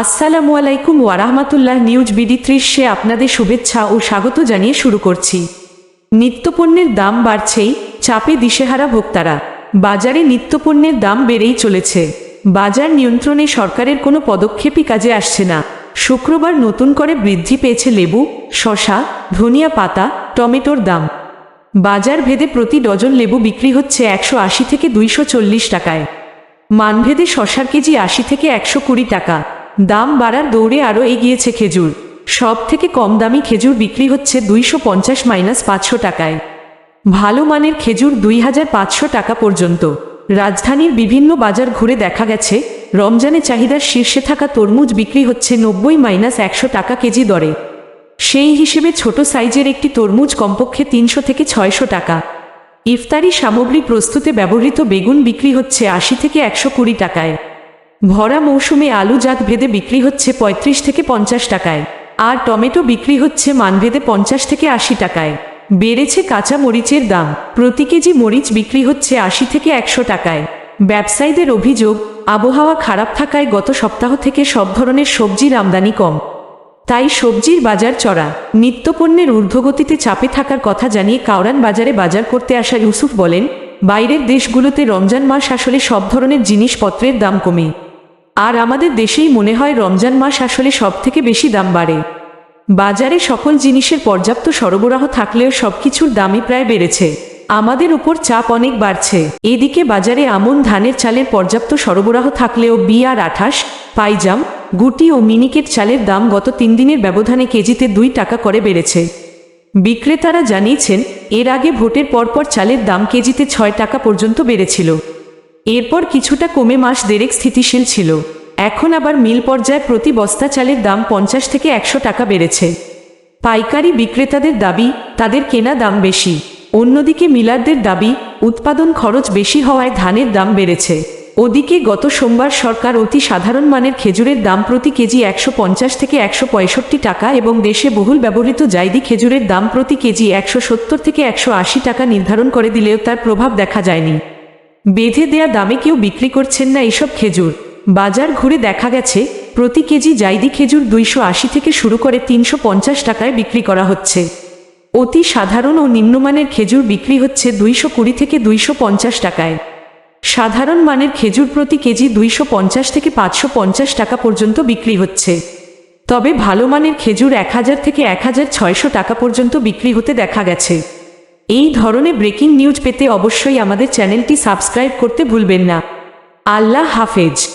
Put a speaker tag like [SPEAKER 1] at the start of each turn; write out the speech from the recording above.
[SPEAKER 1] আসসালামু আলাইকুম ওয়ারাহমাতুল্লাহ news BD ত্রিশে আপনাদের শুভেচ্ছা ও স্বাগত জানিয়ে শুরু করছি। নিত্যপণ্যের দাম বাড়ছেই, চাপে দিশেহারা ভোক্তারা। বাজারে নিত্যপণ্যের দাম বেড়েই চলেছে। বাজার নিয়ন্ত্রণে সরকারের কোনো পদক্ষেপই কাজে আসছে না। শুক্রবার নতুন করে বৃদ্ধি পেয়েছে লেবু শশা ধনিয়া পাতা, টমেটোর দাম। বাজার ভেদে প্রতি ডজন লেবু বিক্রি হচ্ছে একশো আশি থেকে দুইশো চল্লিশ টাকায়। মানভেদে শশার কেজি আশি থেকে একশো কুড়ি টাকা। দাম বাড়ার দৌড়ে আরও এগিয়েছে খেজুর। সব থেকে কম দামি খেজুর বিক্রি হচ্ছে দুইশো পঞ্চাশ মাইনাস পাঁচশো টাকায়। ভালো মানের খেজুর দুই হাজার পাঁচশো টাকা পর্যন্ত। রাজধানীর বিভিন্ন বাজার ঘুরে দেখা গেছে, রমজানে চাহিদার শীর্ষে থাকা তরমুজ বিক্রি হচ্ছে নব্বই মাইনাস একশো টাকা কেজি দরে। সেই হিসেবে ছোট সাইজের একটি তরমুজ কমপক্ষে তিনশো থেকে ছয়শো টাকা। ইফতারি সামগ্রী প্রস্তুতে ব্যবহৃত বেগুন বিক্রি হচ্ছে আশি থেকে একশো কুড়ি টাকায়। ভরা মৌসুমে আলু জাত ভেদে বিক্রি হচ্ছে পঁয়ত্রিশ থেকে পঞ্চাশ টাকায়, আর টমেটো বিক্রি হচ্ছে মানভেদে পঞ্চাশ থেকে আশি টাকায়। বেড়েছে কাঁচা মরিচের দাম, প্রতি কেজি মরিচ বিক্রি হচ্ছে আশি থেকে একশো টাকায়। ব্যবসায়ীদের অভিযোগ, আবহাওয়া খারাপ থাকায় গত সপ্তাহ থেকে সব ধরনের সবজির আমদানি কম। তাই সবজির বাজার চড়া, নিত্যপণ্যের ঊর্ধ্বগতিতে চাপে থাকার কথা জানিয়ে কাউরান বাজারে বাজার করতে আসা ইউসুফ বলেন, বাইরের দেশগুলোতে রমজান মাস আসলে সব ধরনের জিনিসপত্রের দাম কমে। আর আমাদের দেশেই মনে হয় রমজান মাস আসলে সব থেকে বেশি দাম বাড়ে। বাজারে সকল জিনিসের পর্যাপ্ত সরবরাহ থাকলেও সব কিছুর দামই প্রায় বেড়েছে। আমাদের উপর চাপ অনেক বাড়ছে। এদিকে বাজারে আমন ধানের চালের পর্যাপ্ত সরবরাহ থাকলেও বিআর আঠাশ, পাইজাম, গুটি ও মিনিকেট চালের দাম গত তিন দিনের ব্যবধানে কেজিতে দুই টাকা করে বেড়েছে। বিক্রেতারা জানিয়েছেন, এর আগে ভোটের পরপর চালের দাম কেজিতে ছয় টাকা পর্যন্ত বেড়েছিল। এরপর কিছুটা কমে মাস দেড়েক স্থিতিশীল ছিল। এখন আবার মিল পর্যায়ে প্রতি বস্তা চালের দাম পঞ্চাশ থেকে একশো টাকা বেড়েছে। পাইকারি বিক্রেতাদের দাবি, তাদের কেনা দাম বেশি। অন্যদিকে মিলারদের দাবি, উৎপাদন খরচ বেশি হওয়ায় ধানের দাম বেড়েছে। ওদিকে গত সোমবার সরকার অতি সাধারণ মানের খেজুরের দাম প্রতি কেজি একশো পঞ্চাশ থেকে একশো পঁয়ষট্টি টাকা এবং দেশে বহুল ব্যবহৃত জাইদি খেজুরের দাম প্রতি কেজি একশো সত্তর থেকে একশো আশি টাকা নির্ধারণ করে দিলেও তার প্রভাব দেখা যায়নি। বেঁধে দেয়া দামে কেউ বিক্রি করছেন না এসব খেজুর। বাজার ঘুরে দেখা গেছে, প্রতি কেজি জাইদি খেজুর দুইশো আশি থেকে শুরু করে তিনশো পঞ্চাশ টাকায় বিক্রি করা হচ্ছে। অতি সাধারণ ও নিম্নমানের খেজুর বিক্রি হচ্ছে দুইশো কুড়ি থেকে দুইশো পঞ্চাশ টাকায়। সাধারণ মানের খেজুর প্রতি কেজি দুইশো পঞ্চাশ থেকে পাঁচশো পঞ্চাশ টাকা পর্যন্ত বিক্রি হচ্ছে। তবে ভালো মানের খেজুর এক হাজার থেকে এক হাজার ছয়শো টাকা পর্যন্ত বিক্রি হতে দেখা গেছে। এই ধরনের ব্রেকিং নিউজ পেতে অবশ্যই আমাদের চ্যানেলটি সাবস্ক্রাইব করতে ভুলবেন না। আল্লাহ হাফেজ।